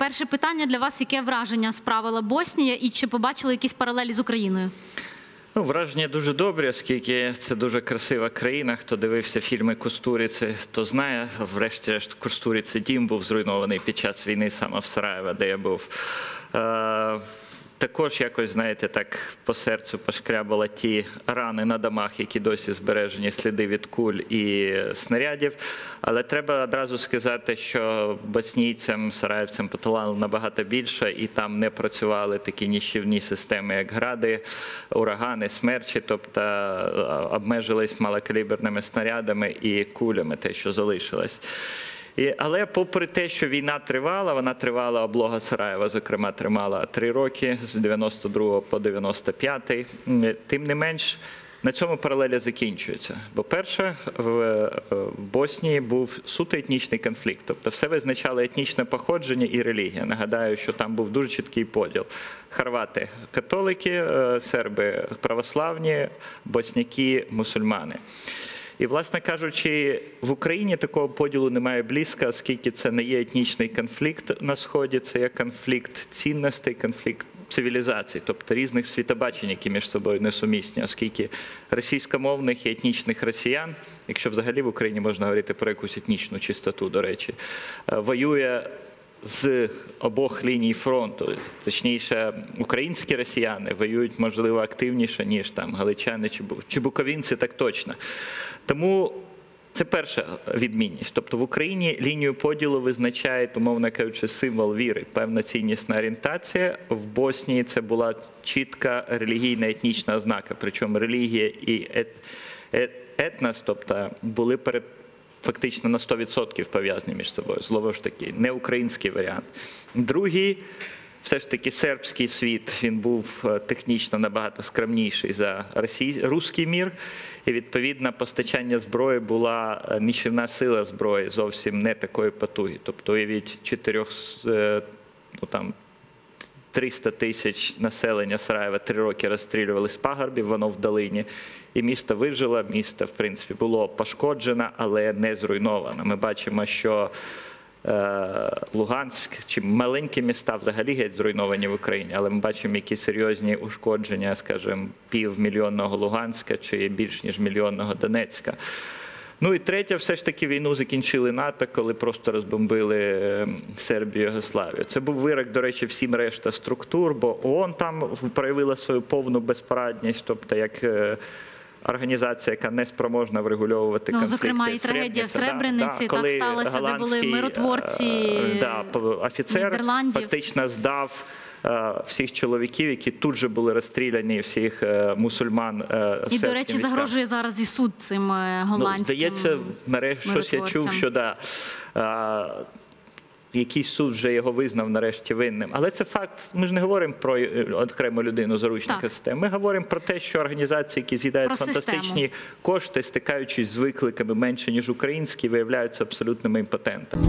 Перше питання для вас: яке враження справила Боснія, і чи побачили якісь паралелі з Україною? Ну, враження дуже добре, оскільки це дуже красива країна. Хто дивився фільми Кустуриці, то знає. Врешті-решт, Кустуриці дім був зруйнований під час війни саме в Сараєво, де я був. Також якось, знаєте, так по серцю пошкрябала ті рани на домах, які досі збережені сліди від куль і снарядів. Але треба одразу сказати, що боснійцям, сараївцям поталало набагато більше, і там не працювали такі ніщівні системи, як гради, урагани, смерчі, тобто е, обмежились малокаліберними снарядами і кулями, те, що залишилось. Але попри те, що війна тривала, вона тривала облога Сараєва, зокрема, тримала три роки з 92 по 95. м, Тим не менш, на цьому паралелі закінчується. Бо перше, в е, Боснії був суто етнічний конфлікт, тобто все визначало етнічне походження і релігія. Нагадаю, що там був дуже чіткий поділ: хорвати католики, е, серби православні, босняки мусульмани. І, власне кажучи, в Україні такого поділу немає близько, оскільки це не є етнічний конфлікт на сході, це є конфлікт цінностей, конфлікт цивілізацій, тобто різних світобачень, які між собою несумісні, оскільки російськомовних і етнічних росіян, якщо взагалі в Україні можна говорити про якусь етнічну чистоту, до речі, е, воює з обох ліній фронту, точніше, українські росіяни воюють, можливо, активніше, ніж там галичани чи, бу- буковінці, так точно. Тому це перша відмінність. Тобто в Україні лінію поділу визначає, умовно кажучи, символ віри, певна ціннісна орієнтація. В Боснії це була чітка релігійна етнічна ознака, причому релігія і ет, ет, етнос, тобто були перед фактично на 100% пов'язані між собою. Знову ж таки, не український варіант. Другий, все ж таки, сербський світ, він був е, технічно набагато скромніший за росій... руський мір. І відповідно постачання зброї була е, нищівна сила зброї зовсім не такої потуги. Тобто, уявіть, чотирьох е, ну, там, 300 тисяч населення Сараєва три роки розстрілювали з пагорбів, воно в долині. І місто вижило, місто, в принципі, було пошкоджено, але не зруйновано. Ми бачимо, що е, Луганськ чи маленькі міста взагалі геть зруйновані в Україні, але ми бачимо, які серйозні ушкодження, скажімо, півмільйонного Луганська чи більш ніж мільйонного Донецька. Ну і третє, все ж таки війну закінчили НАТО, коли просто розбомбили е, Сербію Югославію. Це був вирок, до речі, всім решта структур, бо ООН там проявила свою повну безпорадність, тобто як. е, Організація, яка не спроможна врегульовувати Ну, конфлікти. зокрема, і трагедія в Сребрениці, так коли сталося, де були миротворці е, да, офіцер Нідерландів. фактично здав е, всіх чоловіків, які тут же були розстріляні, всіх е, мусульман. е, І, до речі, військам. загрожує зараз і суд цим е, Ну, голландським. здається, нарешті щось я чув, що да, якийсь суд вже його визнав нарешті винним. Але це факт. Ми ж не говоримо про е, окрему людину заручника системи. Ми говоримо про те, що організації, які з'їдають фантастичні систему. кошти, стикаючись з викликами менше ніж українські, виявляються абсолютними імпотентами.